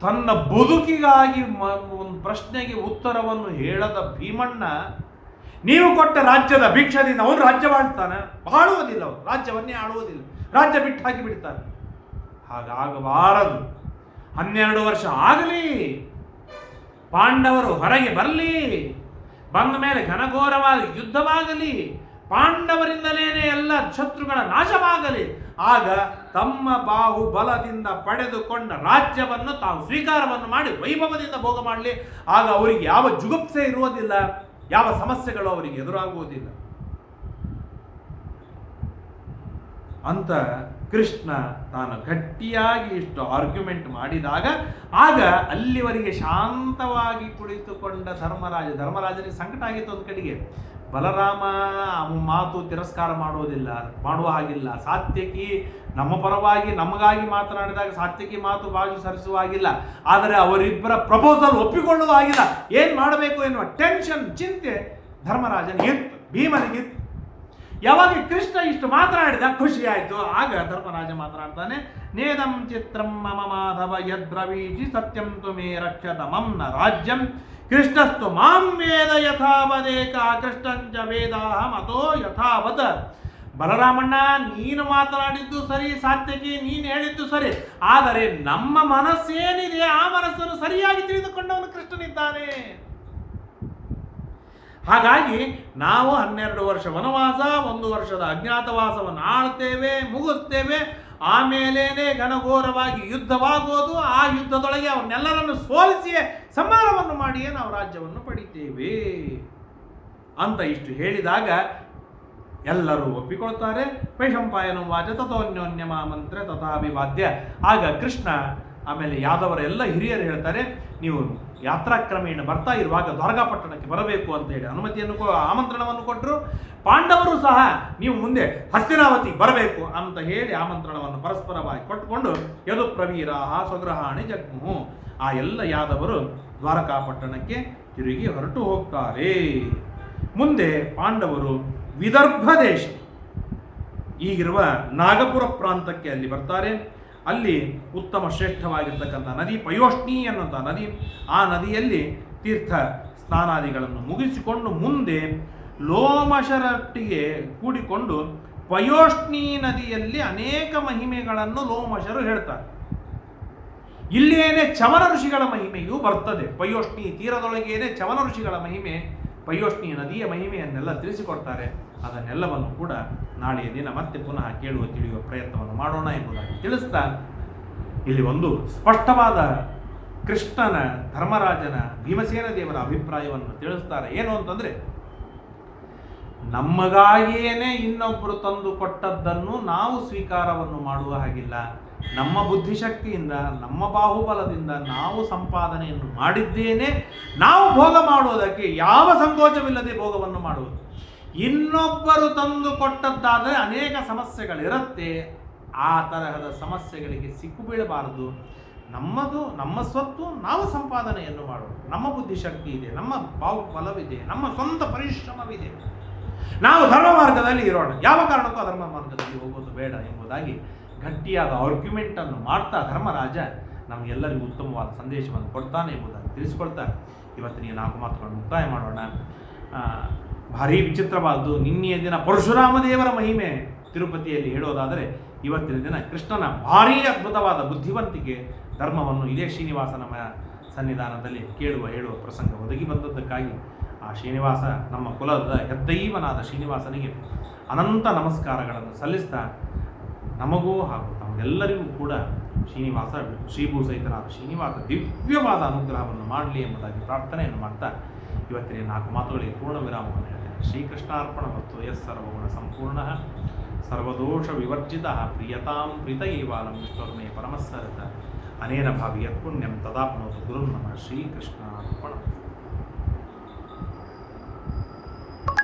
ತನ್ನ ಬದುಕಿಗಾಗಿ ಒಂದು ಪ್ರಶ್ನೆಗೆ ಉತ್ತರವನ್ನು ಹೇಳದ ಭೀಮಣ್ಣ, ನೀವು ಕೊಟ್ಟ ರಾಜ್ಯದ ಭಿಕ್ಷದಿಂದ ಅವನು ರಾಜ್ಯ ಮಾಡ್ತಾನೆ. ಆಳುವುದಿಲ್ಲ ಅವನು. ರಾಜ್ಯವನ್ನೇ ಆಳುವುದಿಲ್ಲ. ರಾಜ್ಯ ಬಿಟ್ಟು ಹಾಕಿ ಬಿಡ್ತಾನೆ. ಹಾಗಾಗಬಾರದು. ಹನ್ನೆರಡು ವರ್ಷ ಆಗಲಿ. ಪಾಂಡವರು ಹೊರಗೆ ಬರಲಿ. ಬಂದ ಮೇಲೆ ಘನಘೋರವಾದ ಯುದ್ಧವಾಗಲಿ, ಪಾಂಡವರಿಂದಲೇನೆ ಎಲ್ಲ ಶತ್ರುಗಳ ನಾಶವಾಗಲಿ, ಆಗ ತಮ್ಮ ಬಾಹುಬಲದಿಂದ ಪಡೆದುಕೊಂಡ ರಾಜ್ಯವನ್ನು ತಾವು ಸ್ವೀಕಾರವನ್ನು ಮಾಡಿ ವೈಭವದಿಂದ ಭೋಗ ಮಾಡಲಿ. ಆಗ ಅವರಿಗೆ ಯಾವ ಜುಗುಪ್ಸೆ ಇರುವುದಿಲ್ಲ, ಯಾವ ಸಮಸ್ಯೆಗಳು ಅವರಿಗೆ ಎದುರಾಗುವುದಿಲ್ಲ. ಅಂತ ಕೃಷ್ಣ ತಾನು ಗಟ್ಟಿಯಾಗಿ ಇಷ್ಟು ಆರ್ಗ್ಯುಮೆಂಟ್ ಮಾಡಿದಾಗ, ಆಗ ಅಲ್ಲಿವರೆಗೆ ಶಾಂತವಾಗಿ ಕುಳಿತುಕೊಂಡ ಧರ್ಮರಾಜ, ಧರ್ಮರಾಜನಿಗೆ ಸಂಕಟ ಆಗಿತ್ತು ಒಂದು ಕಡೆಗೆ. ಬಲರಾಮ ಮಾತು ತಿರಸ್ಕಾರ ಮಾಡುವುದಿಲ್ಲ ಮಾಡುವ ಹಾಗಿಲ್ಲ. ಸಾತ್ಯಕಿ ನಮ್ಮ ಪರವಾಗಿ, ನಮಗಾಗಿ ಮಾತನಾಡಿದಾಗ ಸಾತ್ಯಕಿ ಮಾತು ಬಾಜು ಸರಿಸುವ ಹಾಗಿಲ್ಲ. ಆದರೆ ಅವರಿಬ್ಬರ ಪ್ರಪೋಸಲ್ ಒಪ್ಪಿಕೊಳ್ಳುವ ಆಗಿಲ್ಲ ಏನು ಮಾಡಬೇಕು ಎನ್ನುವ ಟೆನ್ಷನ್ ಚಿಂತೆ ಧರ್ಮರಾಜನಿಗಿತ್ತು, ಭೀಮನಿಗಿತ್ತು. ಯಾವಾಗ ಕೃಷ್ಣ ಇಷ್ಟು ಮಾತನಾಡಿದ, ಖುಷಿ ಆಯ್ತು. ಆಗ ಧರ್ಮರಾಜ ಮಾತನಾಡ್ತಾನೆ, ನೇದಂ ಚಿತ್ರಂ ಮಮ ಮಾಧವ ಯದ್ರವೀಜಿ ಸತ್ಯಂ ತು ಮೇ ರಕ್ಷತ ನ ರಾಜ್ಯಂ ಕೃಷ್ಣಸ್ತು ಮಾಂ ವೇದ ಯಥಾವದೇಕ ಕೃಷ್ಣಂಚ ವೇದಾಹಂ ಮತೋ ಯಥಾವತ್. ಬಲರಾಮಣ್ಣ, ನೀನು ಮಾತನಾಡಿದ್ದು ಸರಿ ಸಾತ್ಯಕಿ ನೀನು ಹೇಳಿದ್ದು ಸರಿ, ಆದರೆ ನಮ್ಮ ಮನಸ್ಸೇನಿದೆ ಆ ಮನಸ್ಸನ್ನು ಸರಿಯಾಗಿ ತಿಳಿದುಕೊಂಡವನು ಕೃಷ್ಣನಿದ್ದಾನೆ. ಹಾಗಾಗಿ ನಾವು ಹನ್ನೆರಡು ವರ್ಷ ವನವಾಸ, ಒಂದು ವರ್ಷದ ಅಜ್ಞಾತವಾಸವನ್ನು ಆಳ್ತೇವೆ, ಮುಗಿಸ್ತೇವೆ. ಆಮೇಲೇನೆ ಘನಘೋರವಾಗಿ ಯುದ್ಧವಾಗುವುದು ಆ ಯುದ್ಧದೊಳಗೆ ಅವನ್ನೆಲ್ಲರನ್ನು ಸೋಲಿಸಿಯೇ ಸಂಹಾರವನ್ನು ಮಾಡಿಯೇ ನಾವು ರಾಜ್ಯವನ್ನು ಪಡಿತೇವೆ ಅಂತ ಇಷ್ಟು ಹೇಳಿದಾಗ ಎಲ್ಲರೂ ಒಪ್ಪಿಕೊಳ್ತಾರೆ. ವೈಶಂಪಾಯನ ವಾಚ ತಥೋನ್ಯೋನ್ಯ ಮಂತ್ರ ತಥಾಭಿವಾದ್ಯ. ಆಗ ಕೃಷ್ಣ ಆಮೇಲೆ ಯಾದವರ ಎಲ್ಲ ಹಿರಿಯರು ಹೇಳ್ತಾರೆ, ನೀವು ಯಾತ್ರಾಕ್ರಮೇಣ ಬರ್ತಾ ಇರುವಾಗ ದ್ವಾರಕಾಪಟ್ಟಣಕ್ಕೆ ಬರಬೇಕು ಅಂತ ಹೇಳಿ ಅನುಮತಿಯನ್ನು ಆಮಂತ್ರಣವನ್ನು ಕೊಟ್ಟರು ಪಾಂಡವರು ಸಹ ನೀವು ಮುಂದೆ ಹಸ್ತಿನಾವತಿ ಬರಬೇಕು ಅಂತ ಹೇಳಿ ಆಮಂತ್ರಣವನ್ನು ಪರಸ್ಪರವಾಗಿ ಕೊಟ್ಟುಕೊಂಡು, ಯದು ಪ್ರವೀರಾಹ ಸ್ವಗ್ರಹಾಣಿ ಜಗ್ಮು. ಆ ಎಲ್ಲ ಯಾದವರು ದ್ವಾರಕಾಪಟ್ಟಣಕ್ಕೆ ತಿರುಗಿ ಹೊರಟು ಹೋಗ್ತಾರೆ. ಮುಂದೆ ಪಾಂಡವರು ವಿದರ್ಭ ದೇಶ, ಈಗಿರುವ ನಾಗಪುರ ಪ್ರಾಂತಕ್ಕೆ ಅಲ್ಲಿ ಬರ್ತಾರೆ. ಅಲ್ಲಿ ಉತ್ತಮ ಶ್ರೇಷ್ಠವಾಗಿರ್ತಕ್ಕಂಥ ನದಿ ಪಯೋಷ್ಣಿ ಅನ್ನುವಂಥ ನದಿ, ಆ ನದಿಯಲ್ಲಿ ತೀರ್ಥ ಸ್ನಾನಾದಿಗಳನ್ನು ಮುಗಿಸಿಕೊಂಡು ಮುಂದೆ ಲೋಮಶರಟ್ಟಿಗೆ ಕೂಡಿಕೊಂಡು ಪಯೋಷ್ಣಿ ನದಿಯಲ್ಲಿ ಅನೇಕ ಮಹಿಮೆಗಳನ್ನು ಲೋಮಶರು ಹೇಳ್ತಾರೆ. ಇಲ್ಲೇನೆ ಚವನ ಋಷಿಗಳ ಮಹಿಮೆಯೂ ಬರ್ತದೆ. ಪಯೋಷ್ಣಿ ತೀರದೊಳಗೇನೆ ಚವನ ಋಷಿಗಳ ಮಹಿಮೆ ಪಯೋಷ್ಣಿ ನದಿಯ ಮಹಿಮೆಯನ್ನೆಲ್ಲ ತಿಳಿಸಿಕೊಡ್ತಾರೆ. ಅದನ್ನೆಲ್ಲವನ್ನು ಕೂಡ ನಾಳೆಯ ದಿನ ಮತ್ತೆ ಪುನಃ ಕೇಳುವ, ತಿಳಿಯುವ ಪ್ರಯತ್ನವನ್ನು ಮಾಡೋಣ ಎಂಬುದಾಗಿ ತಿಳಿಸ್ತಾ ಇಲ್ಲಿ ಒಂದು ಸ್ಪಷ್ಟವಾದ ಕೃಷ್ಣನ ಧರ್ಮರಾಜನ ಭೀಮಸೇನ ದೇವರ ಅಭಿಪ್ರಾಯವನ್ನು ತಿಳಿಸ್ತಾರೆ. ಏನು ಅಂತಂದ್ರೆ ನಮಗಾಗಿಯೇನೆ ಇನ್ನೊಬ್ಬರು ತಂದು ಕೊಟ್ಟದ್ದನ್ನು ನಾವು ಸ್ವೀಕಾರವನ್ನು ಮಾಡುವ ಹಾಗಿಲ್ಲ. ನಮ್ಮ ಬುದ್ಧಿಶಕ್ತಿಯಿಂದ, ನಮ್ಮ ಬಾಹುಬಲದಿಂದ ನಾವು ಸಂಪಾದನೆಯನ್ನು ಮಾಡಿದ್ದೇನೆ, ನಾವು ಭೋಗ ಮಾಡುವುದಕ್ಕೆ ಯಾವ ಸಂಕೋಚವಿಲ್ಲದೆ ಭೋಗವನ್ನು ಮಾಡುವುದು? ಇನ್ನೊಬ್ಬರು ತಂದು ಕೊಟ್ಟದ್ದಾದರೆ ಅನೇಕ ಸಮಸ್ಯೆಗಳಿರುತ್ತೆ, ಆ ತರಹದ ಸಮಸ್ಯೆಗಳಿಗೆ ಸಿಕ್ಕು ಬೀಳಬಾರದು. ನಮ್ಮದು, ನಮ್ಮ ಸ್ವತ್ತು ನಾವು ಸಂಪಾದನೆಯನ್ನು ಮಾಡೋದು ನಮ್ಮ ಬುದ್ಧಿಶಕ್ತಿ ಇದೆ, ನಮ್ಮ ಬಾಹುಬಲವಿದೆ, ನಮ್ಮ ಸ್ವಂತ ಪರಿಶ್ರಮವಿದೆ. ನಾವು ಧರ್ಮ ಮಾರ್ಗದಲ್ಲಿ ಇರೋಣ. ಯಾವ ಕಾರಣಕ್ಕೂ ಅಧರ್ಮ ಮಾರ್ಗದಲ್ಲಿ ಹೋಗೋದು ಬೇಡ ಎಂಬುದಾಗಿ ಗಟ್ಟಿಯಾದ ಆರ್ಗ್ಯುಮೆಂಟನ್ನು ಮಾಡ್ತಾ ಧರ್ಮರಾಜ ನಮಗೆಲ್ಲರಿಗೂ ಉತ್ತಮವಾದ ಸಂದೇಶವನ್ನು ಕೊಡ್ತಾನೆ ಎಂಬುದನ್ನು ತಿಳಿಸ್ಕೊಳ್ತಾ ಇವತ್ತಿನ ನಾಲ್ಕು ಮಾತುಗಳನ್ನು ಮುಕ್ತಾಯ ಮಾಡೋಣ. ಭಾರೀ ಭಾರಿ ವಿಚಿತ್ರವಾದ್ದು ನಿನ್ನೆಯ ದಿನ ಪರಶುರಾಮ ದೇವರ ಮಹಿಮೆ ತಿರುಪತಿಯಲ್ಲಿ ಹೇಳೋದಾದರೆ ಇವತ್ತಿನ ದಿನ ಕೃಷ್ಣನ ಭಾರೀ ಅದ್ಭುತವಾದ ಬುದ್ಧಿವಂತಿಕೆ ಧರ್ಮವನ್ನು ಇದೇ ಶ್ರೀನಿವಾಸ ನಮ್ಮ ಸನ್ನಿಧಾನದಲ್ಲಿ ಕೇಳುವ, ಹೇಳುವ ಪ್ರಸಂಗ ಒದಗಿ ಬಂದದ್ದಕ್ಕಾಗಿ ಆ ಶ್ರೀನಿವಾಸ ನಮ್ಮ ಕುಲದ ಹೆದ್ದೈವನಾದ ಶ್ರೀನಿವಾಸನಿಗೆ ಅನಂತ ನಮಸ್ಕಾರಗಳನ್ನು ಸಲ್ಲಿಸ್ತಾ ನಮಗೂ ಹಾಗೂ ತಮಗೆಲ್ಲರಿಗೂ ಕೂಡ ಶ್ರೀನಿವಾಸ ಶ್ರೀಭೂ ಸಹಿತನಾದ ಶ್ರೀನಿವಾಸ ದಿವ್ಯವಾದ ಅನುಗ್ರಹವನ್ನು ಮಾಡಲಿ ಎಂಬುದಾಗಿ ಪ್ರಾರ್ಥನೆಯನ್ನು ಮಾಡ್ತಾ ಇವತ್ತಿನ ನಾಲ್ಕು ಮಾತುಗಳಿಗೆ ಪೂರ್ಣ ವಿರಾಮವನ್ನು ಹೇಳ್ತೇನೆ. ಶ್ರೀಕೃಷ್ಣಾರ್ಪಣ ಮತ್ತು ಎಸ್ ಸರ್ವಗುಣ ಸಂಪೂರ್ಣ, ಸರ್ವದೋಷ ವಿವರ್ಜಿತ, ಪ್ರಿಯತಾಂ ಪ್ರೀತ ಏವಾಲಂ ವಿಶ್ವರ್ಮೇ ಪರಮಸ್ಸರತ, ಅನೇನ ಭಾವಿ ಯತ್ಪುಣ್ಯಂ ತದಾಪ್ನೋತು ಗುರುಂ ನಮಃ ಶ್ರೀಕೃಷ್ಣಾರ್ಪಣ.